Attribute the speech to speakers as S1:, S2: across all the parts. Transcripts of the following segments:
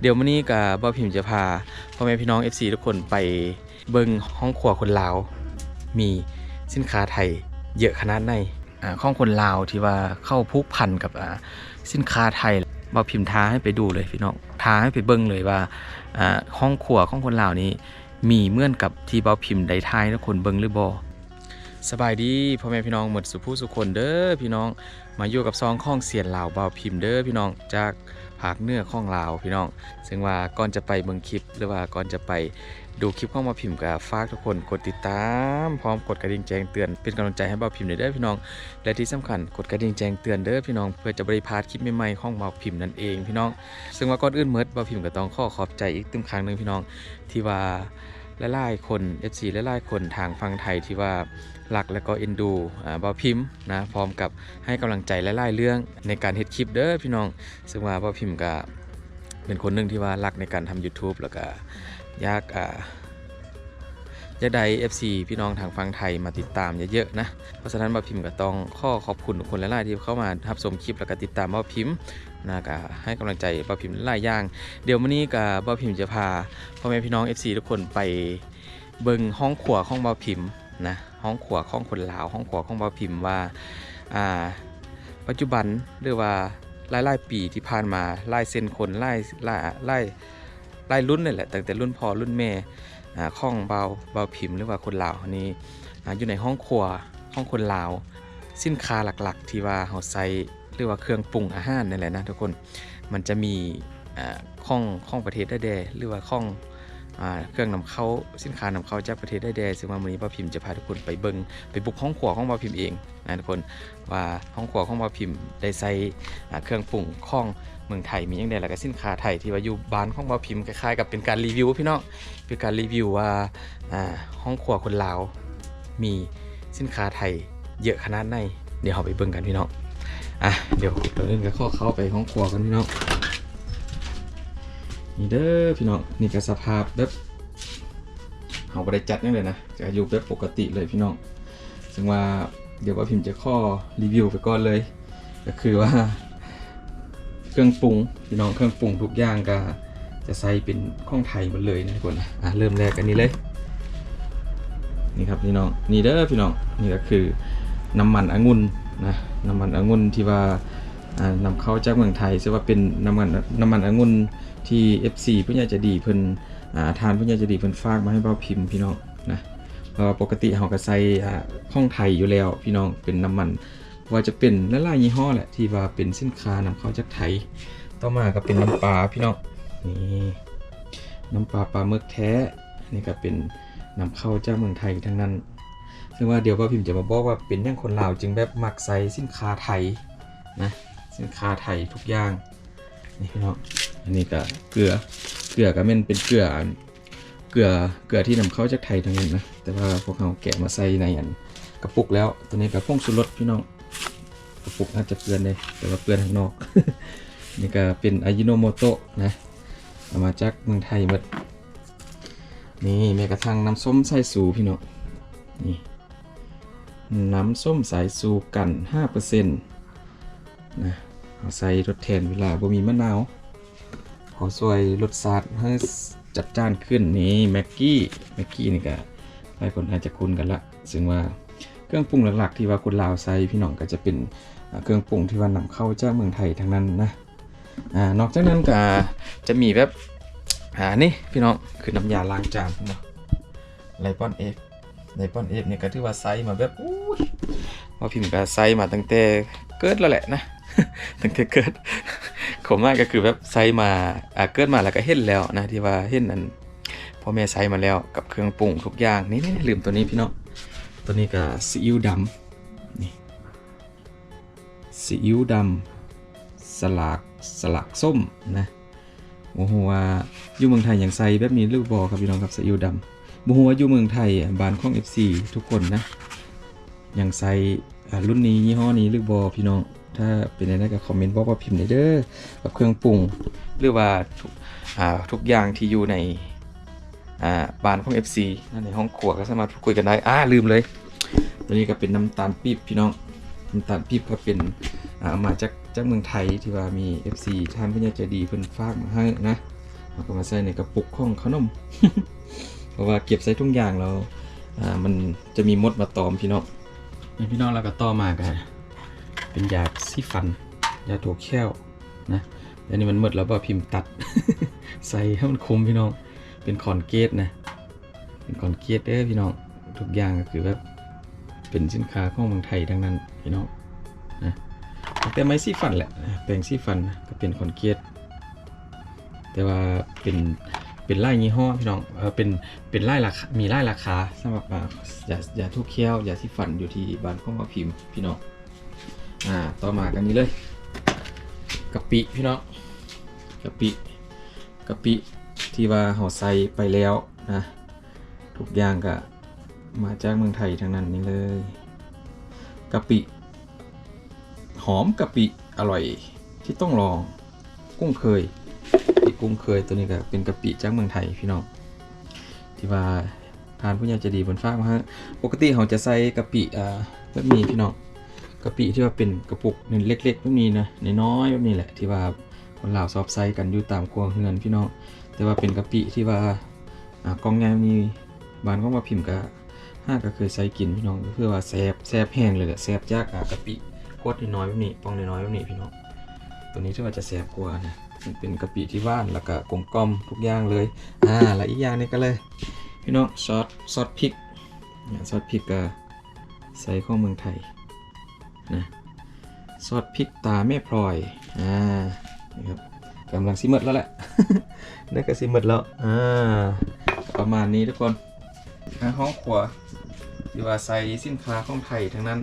S1: เดี๋ยววันนี้กับบ่าวพิมจะพาพ่อแม่พี่น้อง FC ทุกคนไปเบิ่งห้องครัวคนลาว มีสินค้าไทยเยอะขนาดไหนอ่าของคนลาวที่ว่าเข้าผูกพันกับอ่าสินค้าไทยบ่าวพิมท้าให้ไปดูเลยพี่น้องท้าให้ไปเบิ่งเลยว่าอ่าห้องครัวของคนลาวนี้มีเมื่อนกับที่บ่าวพิมได้ทายทุกคนเบิ่งหรือบ่สบายดีพ่อแม่พี่น้องหมดสุผู้สุคนเด้อพี่น้อง มาอยู่กับซองข้องเสียนลาวบ่าพิมพ์เด้อพี่น้องจากภาคเนื้อข้องลาวพี่น้อง ซึ่งว่าก่อนจะไปเบิ่งคลิป หรือว่าก่อนจะไปดูคลิปข้องบ่าพิมพ์กับฝากทุกคนกดติดตาม พร้อมกดกระดิ่งแจ้งเตือนเป็นกำลังใจให้เบาพิมพ์เด้อพี่น้อง และที่สำคัญกดกระดิ่งแจ้งเตือนเด้อพี่น้องเพื่อจะบริพาดคลิปใหม่ๆข้องเบาพิมพ์นั่นเองพี่น้อง ซึ่งว่าก่อนอื่นเมิดบ่าพิมพ์ก็ต้องขอขอบใจอีกตึมครั้งหนึ่งพี่น้องที่ว่า หลายๆคน FC หลายๆคนทางฝั่งไทยที่ว่ารักและก็เอ็นดูบ่าวพิมพ์นะพร้อมกับให้กำลังใจหลายๆเรื่องในการเฮ็ดคลิปเด้อพี่น้อง ซึ่งว่าบ่าวพิมพ์ก็เป็นคนหนึ่งที่ว่ารักในการทำ YouTube แล้วก็อยากอ่ายากได้ FC พี่น้องทางฝั่งไทยมาติดตามเยอะๆนะ เพราะฉะนั้นบ่าวพิมพ์ก็ต้องขอขอบคุณทุกคนหลายๆที่เข้ามารับชมคลิปแล้วก็ติดตามบ่าวพิมพ์ นะก็ให้กำลังใจบ่าพิมพ์หลายอย่าง เดี๋ยววันนี้กับบ่าพิมพ์จะพาพ่อแม่พี่น้อง FC ทุกคนไปเบิ่งห้องขวของบ่าพิมพ์นะห้องขวของคนลาว ห้องขวของบ่าพิมพ์ว่าอ่าปัจจุบันหรือว่าหลายๆปีที่ผ่านมาหลายเส้นคนหลายหลายหลายหลายรุ่นเลยแหละตั้งแต่รุ่นพ่อรุ่นแม่อ่าของเบาเบาพิมพ์หรือว่าคนลาวนนี้อ่อยู่ในห้องครัวห้องคนลาว สินค้าหลักๆ ที่ว่าเขาใส่ หรือว่าเครื่องปรุงอาหารนั่นแหละนะทุกคนมันจะมีข้องข้องประเทศได้แดหรือว่าข้องอเครื่องนำเข้าสินค้านำเข้าจากประเทศได้แดซึ่งวันนี้ป้าพิมพ์จะพาทุกคนไปเบิงไปบุกห้องครัวของป้าพิมพ์เองนะทุกคนว่าห้องครัวของป้าพิมพ์ได้ใส่เครื่องปรุงข้องเมืองไทยมีอย่างใดแล้วก็สินค้าไทยที่ว่าอยู่บ้านของป้าพิมพ์คล้ายๆกับเป็นการรีวิวพี่น้องเป็นการรีวิวว่าอ่าห้องครัวคนลาวมีสินค้าไทยเยอะขนาดไหนเดี๋ยวเราไปเบิ่งกันพี่น้อง อะเดี๋ยวเราเริ่มกันเข้าเข้าไปห้องครัวกันพี่น้องนี่เด้อพี่น้องนี่ก็สภาพแบบเขาบริจัดนี่เลยนะจะอยู่แบบปกติเลยพี่น้องซึ่งว่าเดี๋ยวว่าพิมพ์จะข้อรีวิวไปก่อนเลย ก็คือว่า เครื่องปรุงพี่น้องเครื่องปรุงทุกอย่างก็จะใส่เป็นข้องไทยหมดเลยนะทุกคนนะอะเริ่มแรกกันนี้เลยนี่ครับพี่น้องนี่เด้อพี่น้องนี่ก็คือน้ำมันองุ่น นะน้ำมันองุ่นที่ว่าอ่านำเข้าจากเมืองไทยซึ่งว่าเป็นน้ำมันน้ำมันองุ่นที่ FC ผู้ใหญ่จะดีเพิ่นทานผู้ใหญ่จะดีเพิ่นฝากมาให้เบาพิมพ์พี่น้องนะเพราะปกติเฮาก็ใส่ข้องไทยอยู่แล้วพี่น้องเป็นน้ำมันว่าจะเป็นหลายยี่ห้อแหละที่ว่าเป็นสินค้านำเข้าจากไทย ต่อมาก็เป็นน้ำปลาพี่น้องนี่น้ำปลาปลาหมึกแท้นี่ก็เป็นนำเข้าจากเมืองไทยทั้งนั้น ซึ่งว่าเดี๋ยวเบาพิมพ์จะมาบอกว่าเป็นอย่างคนลาวจึงแบบมักใส่สินค้าไทยนะสินค้าไทยทุกอย่างนี่พี่น้องอันนี้ก็เกลือเกลือก็แม่นเป็นเกลือเกลือเกลือที่นำเข้าจากไทยทั้งนั้นนะแต่ว่าพวกเขาแกะมาใส่ในอันกระปุกแล้วตัวนี้ก็ผงชูรสพี่น้องกระปุกอาจจะเปื้อนเลยแต่ว่าเปื้อนข้างนอกนี่ก็เป็นอายิโนโมโตะนะเอามาจากเมืองไทยหมดนี่แม้กระทั่งน้ำส้มสายสูพี่น้อง นี่น้ำส้มสายสูกัน5%นะเอาใส่รสแทนเวลาบ่มีมะนาวขอซวยรสชาติให้จัดจ้านขึ้นนี่แม็กกี้แม็กกี้นี่ก็หลายคนอาจจะคุ้นกันละซึ่งว่าเครื่องปรุงหลักๆที่ว่าคนลาวใส่พี่น้องก็จะเป็นเครื่องปรุงที่ว่านำเข้าจากเมืองไทยทั้งนั้นนะอ่านอกจากนั้นก็จะมีแบบอ่านี่พี่น้องคือน้ำยาล้างจานเนาะไลปอนเอฟ ไลปอนเอฟเนี่ยก็ถือว่าไซส์มาแบบอู้ยพอพิมพ์ก็ไซส์มาตั้งแต่เกิดแล้วแหละนะตั้งแต่เกิดผมว่าก็คือแบบไซส์มาอ่าเกิดมาแล้วก็เห็นแล้วนะที่ว่าเห็นอันพ่อแม่ไซส์มาแล้วกับเครื่องปรุงทุกอย่างนี่นี่ลืมตัวนี้พี่น้องตัวนี้ก็ซีอิ๊วดำนี่ซีอิ๊วดำสลากสลักส้มนะโอ้โหว่าอยู่เมืองไทยอย่างไซแบบนี้หรือบอครับพี่น้องครับซีอิ๊วดำ โมโหว่าอยู่เมืองไทยอะบ้านของ FC ทุกคนนะอย่างไซอ่รุ่นนี้ยี่ห้อนี้หรือบอพี่น้อง ถ้าเป็นอะไรก็คอมเมนต์บอกว่าพิมพ์ในเด้อกับเครื่องปรุง หรือว่าทุกทุกอย่างที่อยู่ในบ้านของ FC นั่นในห้องครัวก็สามารถพูดคุยกันได้อ่าลืมเลยตัวนี้ก็เป็นน้ำตาลปี๊บพี่น้องน้ำตาลปี๊บก็เป็นเอามาจากจากเมืองไทยที่ว่ามี FC ท่านผู้ใหญ่ใจดีเพิ่นฝากมาให้นะเราก็มาใส่ในกระปุกของขนม เพราะว่าเก็บใส่ทุกอย่างแล้วอ่ามันจะมีมดมาตอมพี่น้องนี่พี่น้องเราก็ต่อมากันเป็นยาซีฟัน ยาตัวแค้วนะอันนี้มันหมดแล้วบ่พิมพ์ตัด ใส่ให้มันคมพี่น้อง เป็นคอนเกตนะ เป็นคอนเกตเด้อพี่น้อง ทุกอย่างก็คือแบบเป็นสินค้าของเมืองไทยทั้งนั้นพี่น้องนะแต่ไม้ซีฟันแหละแปรงซีฟันก็เป็นคอนเกตแต่ว่าเป็น เป็นไล่ยี่ห้อพี่น้องเออเป็นเป็นไล่ราคามีไล่ราคาสำหรับอ่ายายาทุกเคี้ยวยาซีฟันอยู่ที่บ้านของมาพิมพ์พี่น้องอ่าต่อมากันนี้เลยกะปิพี่น้องกะปิกะปิที่ว่าเฮาใส่ไปแล้วนะทุกอย่างก็มาจากเมืองไทยทั้งนั้นนี่เลยกะปิหอมกะปิอร่อยที่ต้องลองกุ้งเคย กุ้งเคยตัวนี้ก็เป็นกะปิจากเมืองไทยพี่น้องที่ว่าทานผู้ใหญ่จะดีบนฟ้ากมาฮะปกติเขาจะใส่กะปิอ่าแบบนี้พี่น้องกะปิที่ว่าเป็นกระปุกเล็กๆแบบนี้นะน้อยๆแบบนี้แหละ ที่ว่าคนลาวซอบไซกันอยู่ตามครัวเฮือนพี่น้องแต่ว่าเป็นกะปิที่ว่าอ่ากองแงมนี่บ้านของมาพิมพ์ก็ห้าก็เคยใส่กินพี่น้องเพื่อว่าแซบแซบแห้งเลยแหละแซบจากอ่ากะปิโคตรน้อยๆแบบนี้ปองน้อยๆแบบนี้พี่น้องตัวนี้ที่ว่าจะแซบกว่านะ เป็นกะปิที่ว่านแล้วก็กลมกลมทุกอย่างเลยอ่าและอีกอย่างนี้ก็เลยพี่น้องซอสซอสพริกเนี่ยซอสพริกก็ใส่ของเมืองไทยนะซอสพริกตาแม่พลอยอ่านี่ครับกำลังซิมดแล้วแหละได้ก็ซิมดแล้วอ่าประมาณนี้ทุกคนทางห้องครัวที่ว่าใส่สินค้าของไทยทั้งนั้น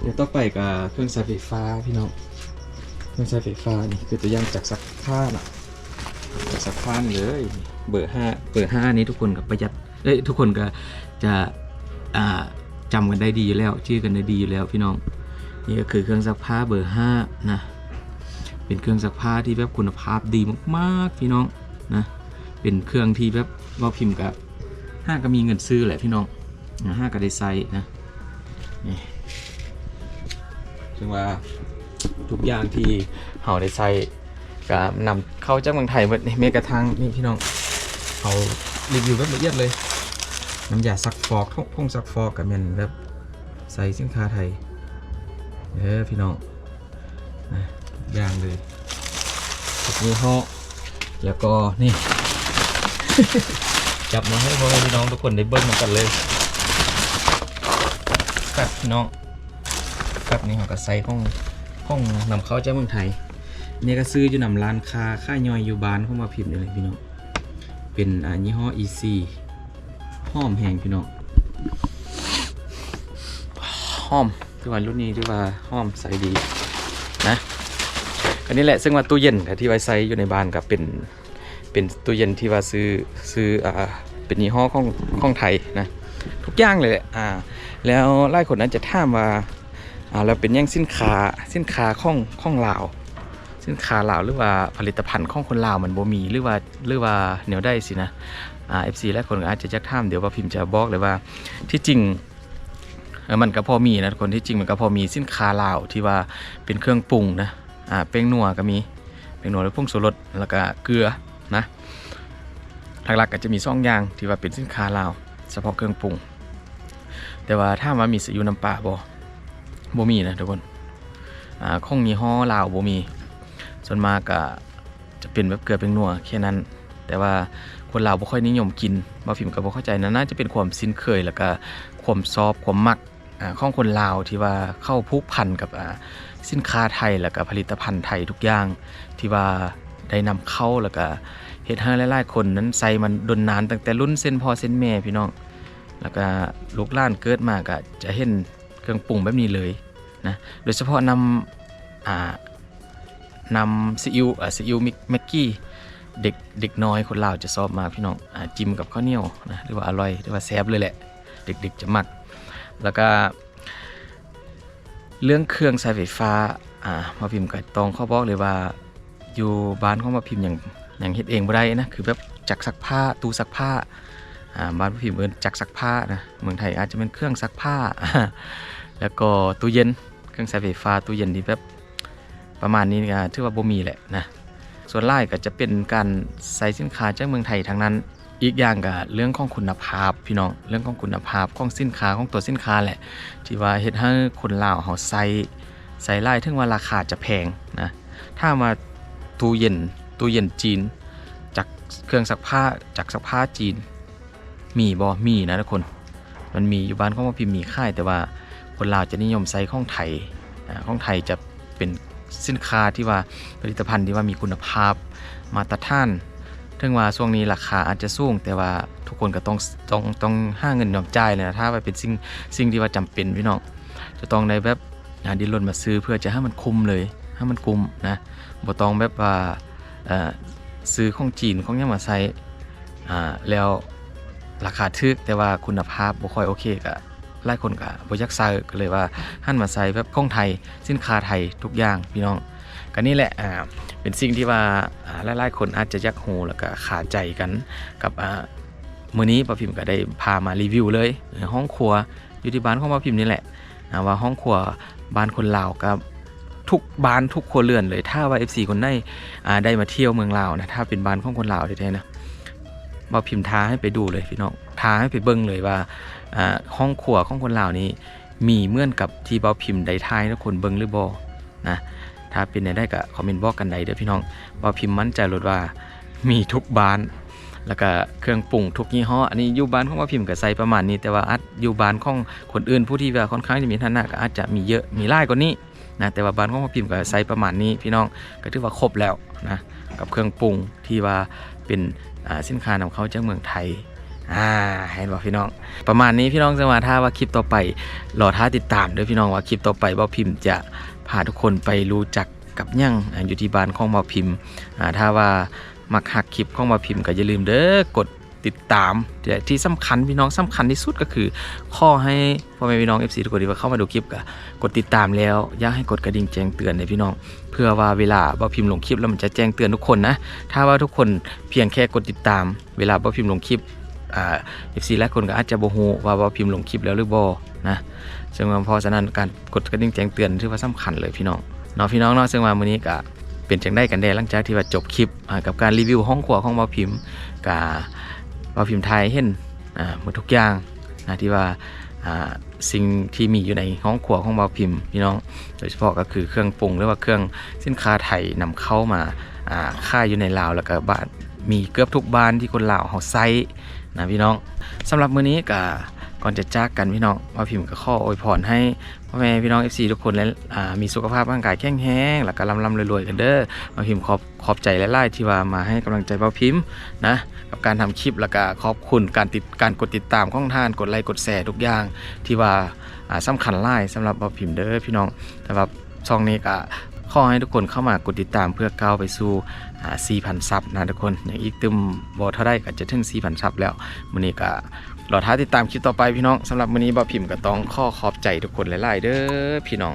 S1: เดี๋ยวต่อไปกับเครื่องใช้ไฟฟ้าพี่น้อง เครื่องใช้ไฟฟ้านี่คือตัวอย่างจากซักผ้าน่ะจากซักผ้านเลยเบอร์ห้าเบอร์ห้านี้ทุกคนกับประหยัดเอ้ยทุกคนก็จะอ่าจำกันได้ดีอยู่แล้วชื่อกันได้ดีอยู่แล้วพี่น้องนี่ก็คือเครื่องซักผ้าเบอร์5นะเป็นเครื่องซักผ้าที่แบบคุณภาพดีมากๆพี่น้องนะเป็นเครื่องที่แบบเราพิมพ์กับห้าก็มีเงินซื้อแหละพี่น้องห้าก็ได้ใส่นะนี่ซึ่งว่า ทุกอย่างที่เฮาได้ใส่ก็นำเข้าจากเมืองไทยหมดนี่แม้กระทั่งนี่พี่น้องเขารีวิวแบบละเอียดเลย น้ำยาซักฟอกพงซักฟอกกับแมนแบบใส่สินค้าไทยเออพี่น้องนะย่างเลยทุกยี่ห้อแล้วก็นี่ จับมาให้พ่อพี่น้องทุกคนได้เบิ้งเหมือนกันเลยกับพี่น้องกับนี่เขาก็ใส่ห้อง ห้องนำเข้าจากเมืองไทยนี่ก็ซื้ออยู่นำร้านค้าค่ายยอยอยู่บ้านเข้ามาพิมพ์นี่เลยพี่น้องเป็นอ่ายี่ห้อ EC หอมแหงพี่น้องหอมที่ว่ารุ่นนี้ที่ว่าห้อมใส่ดีนะอันนี้แหละซึ่งว่าตู้เย็นที่ไว้ใส่อยู่ในบ้านกับเป็นเป็นตู้เย็นที่ว่าซื้อซื้ออ่าเป็นยี่ห้อของของไทยนะทุกอย่างเลยแหละอ่าแล้วไล่คนนั้นจะถามว่า อ่าแล้วเป็นยังสินค้าสินค้าของของลาวสินค้าลาวหรือว่าผลิตภัณฑ์ของคนลาวมันบ่มีหรือว่าหรือว่าแนวได้สินะอ่า FC และคนอาจจะจักถามเดี๋ยวว่าพิมพ์จะบอกเลยว่าที่จริงมันก็พอมีนะคนที่จริงมันก็พอมีสินค้าลาวที่ว่าเป็นเครื่องปรุงนะอ่าเป้งนัวก็มีเป้งนัวหรือผงชูรสแล้วก็เกลือนะหลักๆก็จะมีสองอยางที่ว่าเป็นสินค้าลาวเฉพาะเครื่องปรุง แต่ว่าถ้าว่ามีสยูน้ำปลาบ บ่มีนะทุกคนอ่าของยี่ห้อลาวบ่มี ส่วนมากก็จะเป็นแบบเกลือเป็นนัวแค่นั้น แต่ว่าคนลาวบ่ค่อยนิยมกินบ่ฟิล์มก็บ่เข้าใจนะน่าจะเป็นความสิ้นเคยแล้วก็ความซอบความมักอ่าของคนลาวที่ว่าเข้าผูกพันกับอ่าสินค้าไทยแล้วก็ผลิตภัณฑ์ไทยทุกอย่างที่ว่าได้นำเข้าแล้วก็เฮ็ดให้หลายๆคนนั้นใส่มันดนนานตั้งแต่รุ่นเส้นพ่อเส้นแม่พี่น้อง แล้วก็ลูกล้านเกิดมาก็จะเห็น เครื่องปรุงแบบนี้เลยนะโดยเฉพาะนำอ่านำซีอิ๊วซีอิ๊วมิกแม็กกี้เด็กเด็กน้อยคนลาวจะชอบมากพี่น้องอจิ้มกับข้าวเหนียวนะหรือว่าอร่อยหรือว่าแซ่บเลยแหละ เด็กๆจะมัก แล้วก็เรื่องเครื่องใช้ไฟฟ้าอ่ามาพิมพ์ก็ต้องเขาบอกเลยว่าอยู่บ้านของมาพิมพ์อย่างอย่างเฮ็ดเองบ่ได้นะคือแบบจักรซักผ้าตู้ซักผ้าอ่าบ้านมาพิมพ์เอิ้นจักรซักผ้านะเมืองไทยอาจจะเป็นเครื่องซักผ้า แล้วก็ตู้เย็นเครื่องใช้ไฟฟ้าตู้เย็นที่แบบประมาณนี้ก็ถือว่าบ่มีแหละนะส่วนไล่ก็จะเป็นการใส่สินค้าจากเมืองไทยทั้งนั้น อีกอย่างก็เรื่องของคุณภาพพี่น้องเรื่องของคุณภาพของสินค้าของตัวสินค้าแหละ ที่ว่าเฮ็ดให้คนลาวเขาใส่ใส่ไล่ถึงว่าราคาจะแพงนะถ้ามาตู้เย็นตู้เย็นจีน จากเครื่องซักผ้าจากซักผ้าจีน มีบ่มีนะทุกคน มันมีอยู่บ้านของว่าพิมพ์มีค่ายแต่ว่า คนลาวจะนิยมใช้ข้องไทยอ่าของไทยจะเป็นสินค้าที่ว่าผลิตภัณฑ์ที่ว่ามีคุณภาพมาตรฐานถึงว่าช่วงนี้ราคาอาจจะสูงแต่ว่าทุกคนก็ต้องต้องต้องห้าเงินยอมจ่ายเลยนะถ้าว่าเป็นสิ่งสิ่งที่ว่าจำเป็นพี่น้องจะต้องในแบบดินรนมาซื้อเพื่อจะให้มันคุ้มเลยให้มันคุ้มนะบ่ต้องแบบว่าซื้อของจีนของยังมาใช้อ่าแล้วราคาทึกแต่ว่าคุณภาพบ่ค่อยโอเคก็ หลายคนก็บ่ยากใช้ก็เลยว่าหันมาใช้แบบของไทยสินค้าไทยทุกอย่างพี่น้องก็นี่แหละอ่าเป็นสิ่งที่ว่าอ่าหลายๆคนอาจจะยักหูแล้วก็ขาใจกันกับอ่ามื้อนี้ป้าพิมพ์ก็ได้พามารีวิวเลยห้องครัวอยู่ที่บ้านของป้าพิมพ์นี่แหละว่าห้องครัวบ้านคนลาวกับทุกบ้านทุกครัวเรือนเลย ถ้าว่า FC คนไหนอ่าได้มาเที่ยวเมืองลาวนะถ้าเป็นบ้านของคนลาวแท้ๆนะป้าพิมพ์ท้าให้ไปดูเลยพี่น้อง ท้าให้ไปเบิ่งเลยว่าห้องครัวของคนลาวนี้ มีเมื่อนกับที่ป้าพิมพ์ได้ทายทุกคนเบิ่งหรือบ่นะถ้าเป็นได้ก็คอมเมนต์บอกกันได้เด้อพี่น้องว่าพิมพ์มั่นใจรถว่ามีทุกบ้าน แล้วก็เครื่องปรุงทุกยี่ห้ออันนี้อยู่บ้านของว่าพิมพ์ก็ใส่ประมาณนี้ แต่ว่าอัดอยู่บ้านของคนอื่นผู้ที่ว่าค่อนข้างจะมีฐานะก็อาจจะมีเยอะมีหลายกว่านี้นะแต่ว่าบ้านของว่าพิมพ์ก็ใส่ประมาณนี้พี่น้องก็ถือว่าครบแล้วนะกับเครื่องปรุงที่ว่าเป็นสินค้านำเข้าจากเมืองไทย อ่าเห็นบ่พี่น้อง ประมาณนี้พี่น้องจะมาถ้าว่าคลิปต่อไปรอท้าติดตามด้อพี่น้องว่าคลิปต่อไปว่พิมพ์จะพาทุกคนไปรู้จักกับยั่งอยู่ที่บ้านของหมาพิมพ์อ่าถ้าว่ามักหักคลิปของหมาพิมพ์ก็อย่าลืมเด้อกดติดตามแต่ที่สำคัญพี่น้องสำคัญที่สุดก็คือ ข้อให้พ่อแม่พี่น้อง FC ทุกคนที่ว่าเข้ามาดูคลิปก็กดติดตามแล้วอย่าให้กดกระดิ่งแจ้งเตือนเลยพี่น้อง เพื่อว่าเวลาบ่พิมพ์ลงคลิปแล้วมันจะแจ้งเตือนทุกคนนะถ้าว่าทุกคนเพียงแค่กดติดตามเวลาบ่พิมพ์ลงคลิป อ่า FC หลายคนก็อาจจะบ่ฮู้ว่าบ่พิมพ์ลงคลิปแล้วหรือบ่นะซึ่งว่าเพราะฉะนั้นการกดกระดิ่งแจ้งเตือนถือว่าสำคัญเลยพี่น้องเนาะพี่น้องเนาะซึ่งว่ามื้อนี้ก็เป็นจังได้กันแด้หลังจากที่ว่าจบคลิปกับการรีวิวห้องครัวของเบาพิมพ์กับเบาพิมพ์ไทยเห็นอ่าหมดทุกอย่างนะที่ว่าอ่าสิ่งที่มีอยู่ในห้องครัวของเบาพิมพ์พี่น้องโดยเฉพาะก็คือเครื่องปรุงหรือว่าเครื่องสินค้าไทยนำเข้ามาอ่าค่ายอยู่ในลาวแล้วก็บ้าน มีเกือบทุกบ้านที่คนลาวเขาใช้นะพี่น้องสำหรับมื้อนี้ก็ก่อนจะจากกันพี่น้องเบาพิมพ์ก็ข้ออวยพรให้พ่อแม่พี่น้อง FC ทุกคนและมีสุขภาพร่างกายแข็งแรงแล้วก็ลำลำรวยๆกันเด้อมาพิมพ์ขอบขอบใจหลายๆที่ว่ามาให้กำลังใจเบาพิมพ์นะกับการทำคลิปแล้วก็ขอบคุณการติดการกดติดตามของท่านกดไลค์กดแชร์ทุกอย่างที่ว่าอ่าสำคัญหลายสำหรับเบาพิมพ์เด้อพี่น้องแต่ว่าช่องนี้ก็ ขอให้ทุกคนเข้ามากดติดตามเพื่อก้าวไปสู่4,000ซับนะทุกคน อย่างอีกตึมบอเท่าได้ก็จะถึง4,000ซับแล้วมื้อนี้ก็รอท้าติดตามคลิปต่อไปพี่น้องสำหรับวันนี้บ่พิมพ์ก็ต้องข้อขอบใจทุกคนหลายๆเด้อพี่น้อง